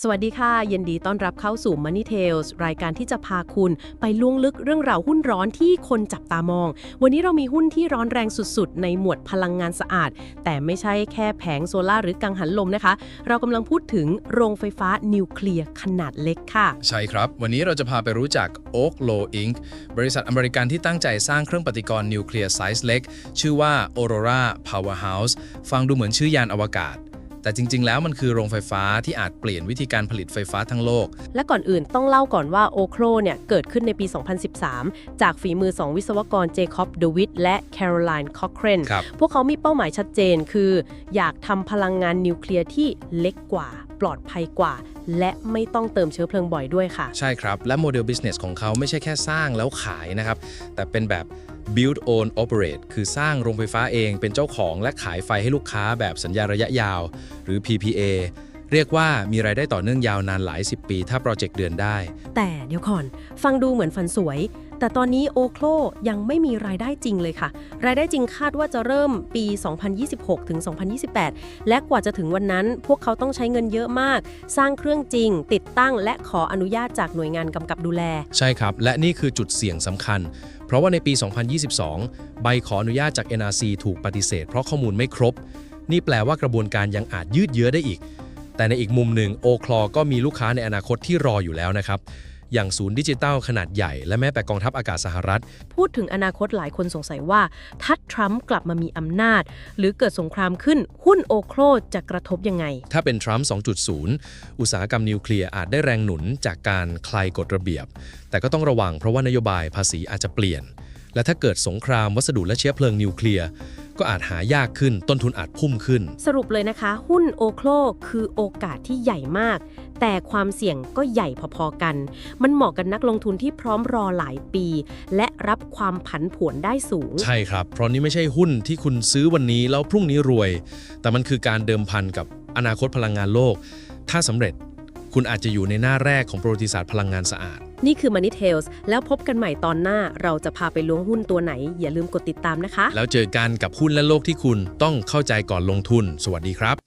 สวัสดีค่ะยินดีต้อนรับเข้าสู่ Money Tales รายการที่จะพาคุณไปล่วงลึกเรื่องราวหุ้นร้อนที่คนจับตามอง วันนี้เรามีหุ้นที่ร้อนแรงสุดๆ ในหมวดพลังงานสะอาด แต่ไม่ใช่แค่แผงโซลาร์หรือกังหันลมนะคะ เรากำลังพูดถึงโรงไฟฟ้านิวเคลียร์ขนาดเล็กค่ะ ใช่ครับ วันนี้เราจะพาไปรู้จัก Oak Low Inc. บริษัทอเมริกันที่ตั้งใจสร้างเครื่องปฏิกรณ์นิวเคลียร์ไซส์เล็ก ชื่อว่า Aurora Powerhouse ฟังดูเหมือนชื่อยานอวกาศ แต่จริง ๆ แล้วมันคือโรงไฟฟ้าที่อาจเปลี่ยนวิธีการผลิตไฟฟ้าทั้งโลก และก่อนอื่นต้องเล่าก่อนว่าโอโครเนี่ยเกิดขึ้นในปี 2013 จากฝีมือ 2 วิศวกรเจคอบเดวิดและแคโรไลน์คอ c เครนครับพวกเขามีเป้าหมายชัดเจนคือ อยากทำพลังงานนิวเคลียร์ที่เล็กกว่า ปลอดภัยกว่า และไม่ต้องเติมเชื้อเพลิงบ่อยด้วยค่ะ ใช่ครับ และโมเดล business ของเขาไม่ใช่แค่สร้างแล้วขายนะครับ แต่เป็นแบบ build own operate คือสร้างโรงไฟฟ้าเองเป็นเจ้าของและขายไฟให้ลูกค้าแบบสัญญาระยะยาว หรือ PPA เรียกว่ามีรายได้ต่อเนื่องยาวนานหลาย 10 ปี ถ้าโปรเจกต์เดือนได้ แต่เดี๋ยวก่อน ฟังดูเหมือนฝันสวย แต่ตอนนี้โอโคลยังไม่มีรายได้จริงเลยค่ะ รายได้จริงคาดว่าจะเริ่มปี 2026 ถึง 2028 และกว่าจะถึงวันนั้น พวกเขาต้องใช้เงินเยอะมาก สร้างเครื่องจริง ติดตั้งและขออนุญาตจากหน่วยงานกำกับดูแล ใช่ครับ และนี่คือจุดเสี่ยงสำคัญ เพราะว่าในปี 2022 ใบขออนุญาตจาก NRC ถูกปฏิเสธ เพราะข้อมูลไม่ครบ นี่แปลว่ากระบวนการยังอาจยืดเยื้อได้อีก แต่ในอีกมุมหนึ่งโอคลอก็มีลูกค้าในอนาคตที่รออยู่แล้วนะครับ อย่างศูนย์ดิจิตัลขนาดใหญ่ และแม้แต่กองทัพอากาศสหรัฐ พูดถึงอนาคตหลายคนสงสัยว่า ถ้าทรัมป์กลับมามีอำนาจ หรือเกิดสงครามขึ้นหุ้นโอโคลจะกระทบยังไง ถ้าเป็นทรัมป์ 2.0 อุตสาหกรรมนิวเคลียร์อาจได้แรงหนุนจากการคลายกฎระเบียบ แต่ก็ต้องระวังเพราะว่านโยบายภาษีอาจจะเปลี่ยน และถ้าเกิดสงครามวัสดุและเชื้อเพลิงนิวเคลียร์ก็อาจหายากขึ้นต้นทุนอาจพุ่มขึ้น สรุปเลยนะคะ หุ้นโอโคลคือโอกาสที่ใหญ่มาก แต่ความเสี่ยงก็ใหญ่พอๆกัน มันเหมาะกับนักลงทุนที่พร้อมรอหลายปี และรับความผันผวนได้สูง ใช่ครับ เพราะนี่ไม่ใช่หุ้นที่คุณซื้อวันนี้แล้วพรุ่งนี้รวย แต่มันคือการเดิมพันกับอนาคตพลังงานโลก ถ้าสำเร็จคุณอาจจะอยู่ในหน้าแรกของประวัติศาสตร์พลังงานสะอาด นี่คือ Money Tales แล้วพบกันใหม่ตอนหน้าเราจะพาไปล้วงหุ้นตัวไหน อย่าลืมกดติดตามนะคะ แล้วเจอกันกับหุ้นและโลกที่คุณต้องเข้าใจก่อนลงทุน สวัสดีครับ